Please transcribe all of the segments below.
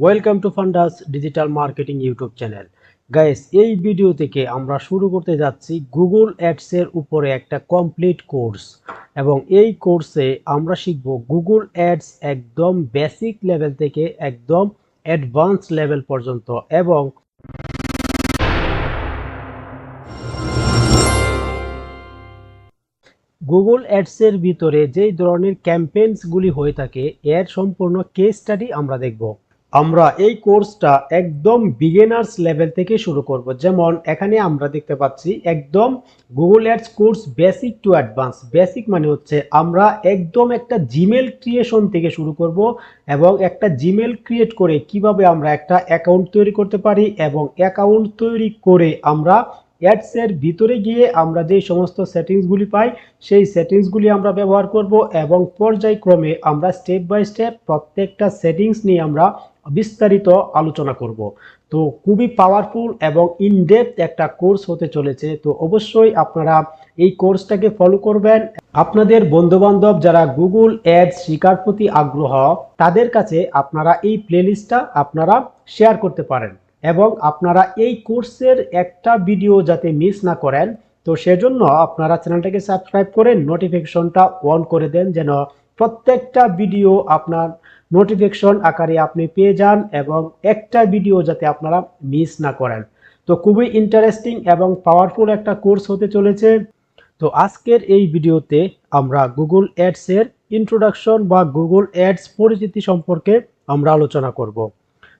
Welcome to Fundas digital marketing YouTube channel guys এই video থেকে আমরা শুরু করতে যাচ্ছি গুগল অ্যাডসের উপরে একটা কমপ্লিট কোর্স এবং এই কোর্সে আমরা শিখব গুগল অ্যাডস একদম বেসিক লেভেল থেকে একদম অ্যাডভান্স লেভেল পর্যন্ত এবং গুগল অ্যাডসের ভিতরে যেই ধরনের ক্যাম্পেইনসগুলি হয়ে থাকে, এর সম্পূর্ণ কেস স্টাডি আমরা দেখব। আমরা এই কোর্সটা একদম বিগিনার্স লেভেল থেকে শুরু করব। যেমন এখানে আমরা দেখতে পাচ্ছি একদম Google Ads course basic to advance basic মানে হচ্ছে আমরা একদম একটা জিমেল ক্রিয়েশন থেকে শুরু করব এবং একটা জিমেল ক্রিয়েট করে কীভাবে আমরা একটা অ্যাকাউন্ট তৈরি করতে পারি এবং অ্যাকাউন্ট তৈরি করে আমরা অ্যাডসের ভিতরে গিয়ে আমরা যে সমস্ত সেটিংসগুলি পাই, সেই সেটিংসগুলি আমরা ব্যবহার করব এবং পর্যায়ক্রমে আমরা স্টেপ বাই স্টেপ প্রত্যেকটা সেটিংস নিয়ে আমরা বিস্তারিত আলোচনা করব। তো খুবই পাওয়ারফুল এবং ইনডেপথ একটা কোর্স হতে চলেছে। তো অবশ্যই আপনারা এই কোর্সটাকে ফলো করবেন। আপনাদের বন্ধুবান্ধব যারা গুগল অ্যাডস শিকার প্রতি আগ্রহ, তাদের কাছে আপনারা এই প্লেলিস্টটা আপনারা শেয়ার করতে পারেন এবং আপনারা এই কোর্সের একটা ভিডিও যাতে মিস না করেন, তো সেজন্য আপনারা চ্যানেলটাকে সাবস্ক্রাইব করে নোটিফিকেশনটা অন করে দেন যেন প্রত্যেকটা ভিডিও আপনার নোটিফিকেশন আকারে আপনি পেয়ে যান এবং একটা ভিডিও যাতে আপনারা মিস না করেন। তো খুবই ইন্টারেস্টিং এবং পাওয়ারফুল একটা কোর্স হতে চলেছে। তো আজকের এই ভিডিওতে আমরা গুগল অ্যাডসের ইন্ট্রোডাকশন বা গুগল অ্যাডস পরিচিতি সম্পর্কে আমরা আলোচনা করব।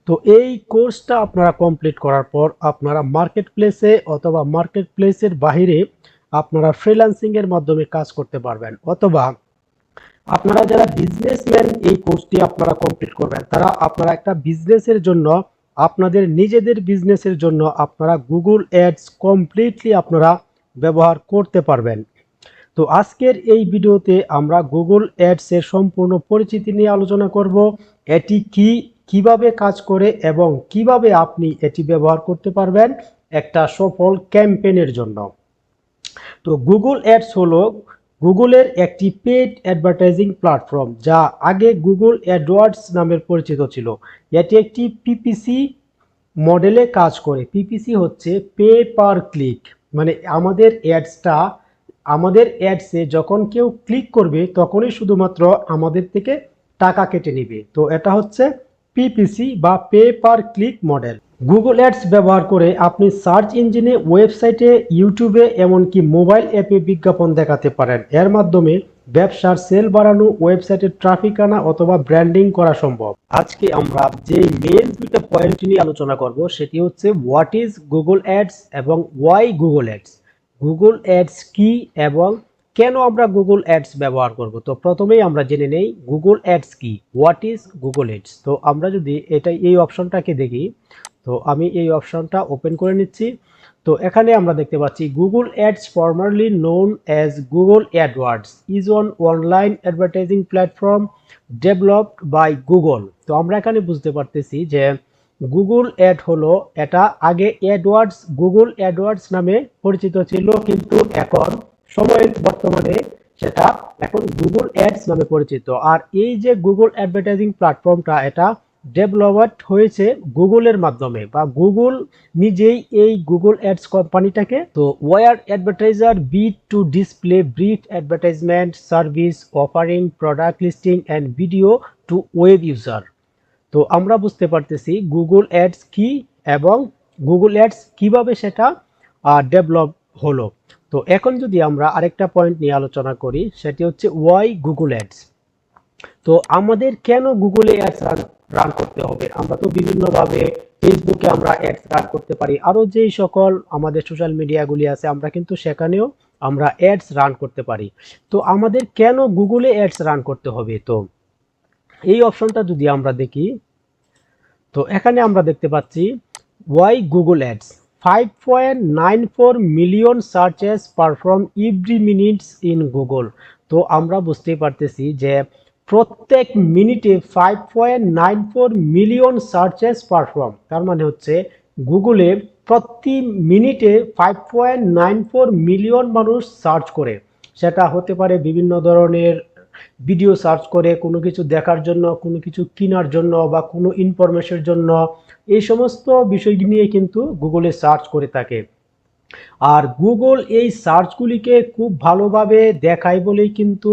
তো এই কোর্সটা আপনারা কমপ্লিট করার পর আপনারা মার্কেট প্লেসে অথবা মার্কেট প্লেসের বাহিরে আপনারা ফ্রিল্যান্সিং এর মাধ্যমে কাজ করতে পারবেন। অথবা আপনারা যারা বিজনেসম্যান এই কোর্সটি আপনারা কমপ্লিট করবেন। তারা আপনারা একটা বিজনেসের জন্য, আপনাদের নিজেদের বিজনেসের জন্য আপনারা গুগল অ্যাডস কমপ্লিটলি আপনারা ব্যবহার করতে পারবেন। তো আজকের এই ভিডিওতে আমরা গুগল অ্যাডসের সম্পূর্ণ পরিচিতি নিয়ে আলোচনা করব, এটি কি, কীভাবে কাজ করে এবং কীভাবে আপনি এটি ব্যবহার করতে পারবেন একটা সফল ক্যাম্পেনের জন্য। তো গুগল অ্যাডস হলো গুগলের একটি পেড অ্যাডভার্টাইজিং প্ল্যাটফর্ম, যা আগে গুগল অ্যাডওয়ার্ডস নামের পরিচিত ছিল। এটি একটি পিপিসি মডেলে কাজ করে। পিপিসি হচ্ছে পে পার ক্লিক মানে আমাদের অ্যাডসটা, আমাদের অ্যাডসে যখন কেউ ক্লিক করবে, তখনই শুধুমাত্র আমাদের থেকে টাকা কেটে নেবে। তো এটা হচ্ছে পিপিসি বা pay per click model. Google ads ব্যবহার করে আপনি সার্চ ইঞ্জিনে ওয়েবসাইটে ইউটিউবে এমনকি মোবাইল অ্যাপে বিজ্ঞাপন দেখাতে পারেন। এর মাধ্যমে ব্যবসার সেল বাড়ানো ওয়েবসাইটের ট্রাফিক আনা অথবা ব্র্যান্ডিং করা সম্ভব। আজকে আমরা যে মেন দুইটা পয়েন্ট নিয়ে আলোচনা করব, সেটি হচ্ছে হোয়াট ইজ গুগল অ্যাডস এবং why Google ads Google ads কি এবং কেন আমরা গুগল অ্যাডস ব্যবহার করব? তো প্রথমেই আমরা জেনে নেই গুগল অ্যাডস কি হোয়াট ইজ গুগল অ্যাডস তো আমরা যদি এটা এই অপশনটাকে দেখি তো আমি এই অপশনটা ওপেন করে নিচ্ছি। তো এখানে আমরা দেখতে পাচ্ছি Google ads formerly known as Google AdWords is on online advertising platform developed by Google তো আমরা এখানে বুঝতে পারতেছি যে গুগল অ্যাড হলো এটা আগে অ্যাডওয়ার্ডস গুগল অ্যাডওয়ার্ডস নামে পরিচিত ছিল, কিন্তু এখন সময়ের বর্তমানে সেটা এখন গুগল অ্যাডস নামে পরিচিত। আর এই যে গুগল অ্যাডভার্টাইজিং প্ল্যাটফর্মটা এটা ডেভেলপড হয়েছে গুগলের মাধ্যমে বা গুগল নিজেই এই গুগল অ্যাডস কোম্পানিটাকে। তো where advertiser, bid to display, brief advertisement, service, offering, product listing and video to web user. তো আমরা বুঝতে পারতেছি গুগল অ্যাডস কি এবং গুগল অ্যাডস কীভাবে সেটা ডেভেলপ হলো। তো এখন যদি আমরা আরেকটা পয়েন্ট নিয়ে আলোচনা করি, সেটি হচ্ছে ওয়াই গুগল অ্যাডস। তো আমাদের কেন গুগলে অ্যাডস রান করতে হবে। আমরা তো বিভিন্নভাবে ফেসবুকে আমরা অ্যাডস রান করতে পারি। আরও যেই সকল আমাদের সোশ্যাল মিডিয়াগুলি আছে, আমরা কিন্তু সেখানেও আমরা অ্যাডস রান করতে পারি। তো আমাদের কেন গুগলে অ্যাডস রান করতে হবে? তো এই অপশনটা যদি আমরা দেখি, তো এখানে আমরা দেখতে পাচ্ছি why Google ads five point nine four million searches perform every minutes in Google তো আমরা বুঝতেই পারতেছি যে প্রত্যেক মিনিটে five point nine four million searches perform তার মানে হচ্ছে গুগলে প্রতি মিনিটে five point nine four million মানুষ সার্চ করে। সেটা হতে পারে বিভিন্ন ধরনের ভিডিও সার্চ করে, কোনো কিছু দেখার জন্য, কোনো কিছু কেনার জন্য বা কোনো ইনফরমেশনের জন্য। এই সমস্ত বিষয় নিয়ে কিন্তু গুগলে সার্চ করে থাকে। আর গুগল এই সার্চগুলিকে খুব ভালোভাবে দেখায় বলেই কিন্তু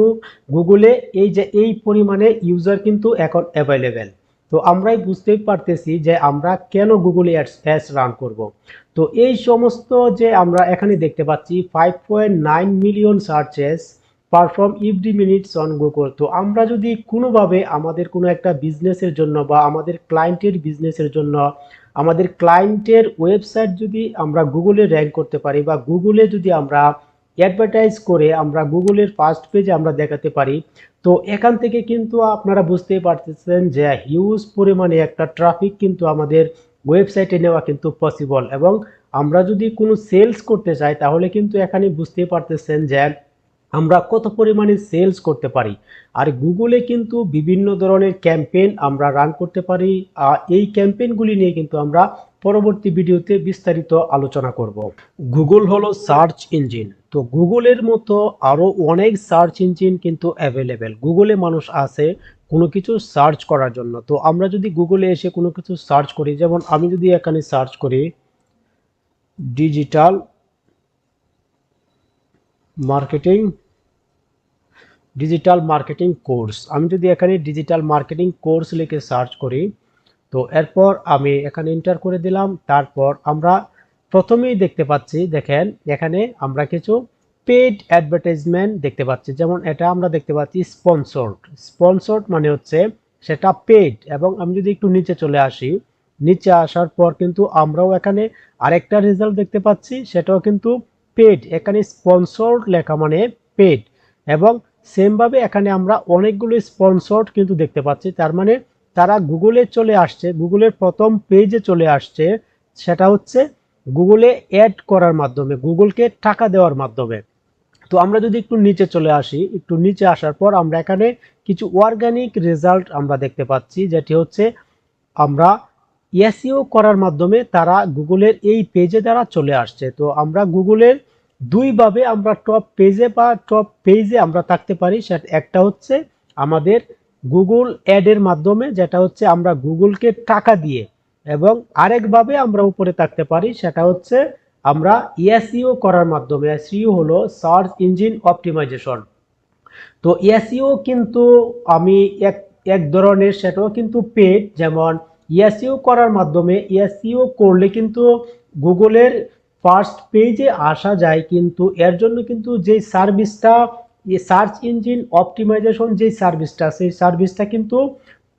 গুগলে এই যে, এই পরিমাণে ইউজার কিন্তু এখন অ্যাভেলেবেল তো আমরাই বুঝতেই পারতেছি যে আমরা কেন গুগলে অ্যাডস অ্যাডস রান করব। তো এই সমস্ত যে আমরা এখানে দেখতে পাচ্ছি five point nine million searches perform every minutes on Google তো আমরা যদি কোনোভাবে আমাদের কোনো একটা বিজনেসের জন্য বা আমাদের ক্লায়েন্টের বিজনেসের জন্য আমাদের ক্লায়েন্টের ওয়েবসাইট যদি আমরা গুগলে র্যাঙ্ক করতে পারি বা গুগলে যদি আমরা অ্যাডভার্টাইজ করে আমরা গুগলের ফার্স্ট পেজে আমরা দেখাতে পারি, তো এখান থেকে কিন্তু আপনারা বুঝতেই পারতেছেন যে হিউজ পরিমাণে একটা ট্রাফিক কিন্তু আমাদের ওয়েবসাইটে নেওয়া কিন্তু পসিবল এবং আমরা যদি কোনো সেলস করতে চাই তাহলে কিন্তু এখানে বুঝতেই পারতেছেন যে আমরা কত পরিমাণে সেলস করতে পারি? আর গুগলে কিন্তু বিভিন্ন ধরনের ক্যাম্পেইন আমরা রান করতে পারি। আর এই ক্যাম্পেইনগুলি নিয়ে কিন্তু আমরা পরবর্তী ভিডিওতে বিস্তারিত আলোচনা করব। গুগল হলো সার্চ ইঞ্জিন তো গুগলের মতো আরও অনেক সার্চ ইঞ্জিন কিন্তু অ্যাভেলেবেল গুগলে মানুষ আছে কোনো কিছু সার্চ করার জন্য। তো আমরা যদি গুগলে এসে কোনো কিছু সার্চ করি, যেমন আমি যদি এখানে সার্চ করি digital marketing digital marketing course আমি যদি এখানে ডিজিটাল মার্কেটিং কোর্স লিখে সার্চ করি, তো এরপর আমি এখানে এন্টার করে দিলাম। তারপর আমরা প্রথমেই দেখতে পাচ্ছি, দেখেন এখানে আমরা কিছু পেড অ্যাডভার্টাইজমেন্ট দেখতে পাচ্ছি। যেমন এটা আমরা দেখতে পাচ্ছি স্পন্সর্ড স্পন্সর্ড মানে হচ্ছে সেটা পেড এবং আমি যদি একটু নিচে চলে আসি, নিচে আসার পর কিন্তু আমরাও এখানে আরেকটা রেজাল্ট দেখতে পাচ্ছি, সেটাও কিন্তু পেড এখানে স্পন্সর্ড লেখা মানে পেড এবং সেমভাবে এখানে আমরা অনেকগুলো স্পন্সর্ড কিন্তু দেখতে পাচ্ছি, তার মানে তারা গুগলে চলে আসছে, গুগলের প্রথম পেজে চলে আসছে, সেটা হচ্ছে গুগলে অ্যাড করার মাধ্যমে, গুগলকে টাকা দেওয়ার মাধ্যমে। তো আমরা যদি একটু নিচে চলে আসি, একটু নিচে আসার পর আমরা এখানে কিছু অর্গানিক রেজাল্ট আমরা দেখতে পাচ্ছি, যেটি হচ্ছে আমরা এসিও করার মাধ্যমে তারা গুগলের এই পেজে দ্বারা চলে আসছে। তো আমরা গুগলের দুইভাবে আমরা টপ পেজে বা টপ পেজে আমরা থাকতে পারি। সেটা একটা হচ্ছে আমাদের গুগল অ্যাডের মাধ্যমে, যেটা হচ্ছে আমরা গুগলকে টাকা দিয়ে এবং আরেকভাবে আমরা উপরে থাকতে পারি, সেটা হচ্ছে আমরা এসইও করার মাধ্যমে। এসইও হলো সার্চ ইঞ্জিন অপটিমাইজেশন তো এসইও কিন্তু আমি এক এক ধরনের, সেটাও কিন্তু পেড যেমন এসইও করার মাধ্যমে এসইও করলে কিন্তু গুগলের ফার্স্ট পেজে আসা যায় কিন্তু এর জন্য কিন্তু যেই সার্ভিসটা সার্চ ইঞ্জিন অপটিমাইজেশন যে সার্ভিসটা সেই সার্ভিসটা কিন্তু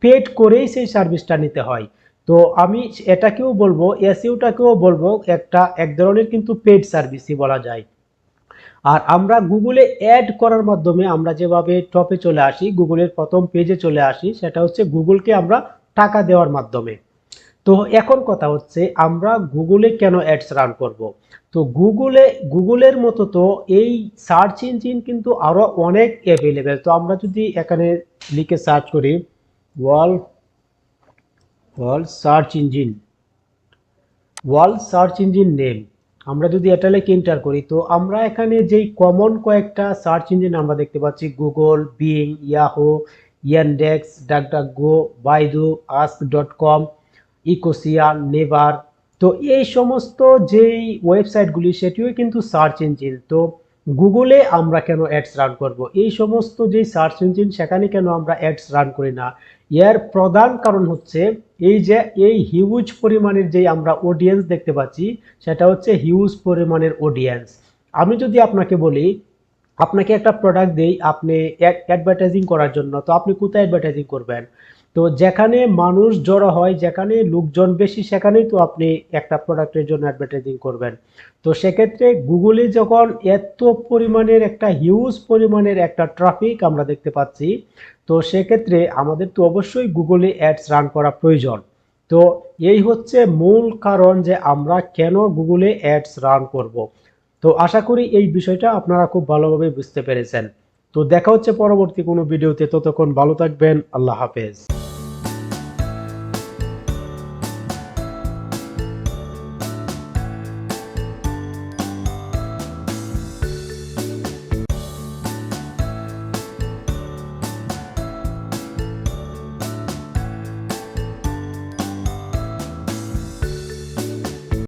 পেড করেই সেই সার্ভিসটা নিতে হয়। তো আমি এটাকেও বলব এসইউটাকেও বলব, একটা এক ধরনের কিন্তু পেড সার্ভিসই বলা যায়। আর আমরা গুগলে অ্যাড করার মাধ্যমে আমরা যেভাবে টপে চলে আসি গুগলের প্রথম পেজে চলে আসি, সেটা হচ্ছে গুগলকে আমরা টাকা দেওয়ার মাধ্যমে। তো এখন কথা হচ্ছে, আমরা গুগলে কেন অ্যাডস রান করব? তো গুগলে, গুগলের মতো তো এই সার্চ ইঞ্জিন কিন্তু আরও অনেক অ্যাভেলেবেল তো আমরা যদি এখানে লিখে সার্চ করি wall wall search engine wall search engine name আমরা যদি এটা লিখে এন্টার করি, তো আমরা এখানে যেই কমন কয়েকটা সার্চ ইঞ্জিন আমরা দেখতে পাচ্ছি, Google Bing Yahoo Yandex DuckDuckGo Baidu Ask dot com Ecosia Naver তো এই সমস্ত যেই ওয়েবসাইটগুলি সেটিও কিন্তু সার্চ ইঞ্জিন তো গুগলে আমরা কেন অ্যাডস রান করব? এই সমস্ত যেই সার্চ ইঞ্জিন সেখানে কেন আমরা অ্যাডস রান করি না? এর প্রধান কারণ হচ্ছে এই যে, এই হিউজ পরিমাণের যেই আমরা অডিয়েন্স দেখতে পাচ্ছি, সেটা হচ্ছে হিউজ পরিমাণের অডিয়েন্স আমি যদি আপনাকে বলি, আপনাকে একটা প্রোডাক্ট দেই, আপনি অ্যাডভার্টাইজিং করার জন্য, তো আপনি কোথায় অ্যাডভার্টাইজিং করবেন? তো যেখানে মানুষ জড়ো হয়, যেখানে লোকজন বেশি, সেখানেই তো আপনি একটা প্রোডাক্টের জন্য অ্যাডভার্টাইজিং করবেন। তো সেক্ষেত্রে গুগলে যখন এত পরিমাণের একটা হিউজ পরিমাণের একটা ট্রাফিক আমরা দেখতে পাচ্ছি, তো সেক্ষেত্রে আমাদের তো অবশ্যই গুগলে অ্যাডস রান করা প্রয়োজন। তো এই হচ্ছে মূল কারণ যে আমরা কেন গুগলে অ্যাডস রান করব। তো আশা করি এই বিষয়টা আপনারা খুব ভালোভাবে বুঝতে পেরেছেন। তো দেখা হচ্ছে পরবর্তী কোনো ভিডিওতে। ততক্ষণ ভালো থাকবেন। আল্লাহ হাফেজ।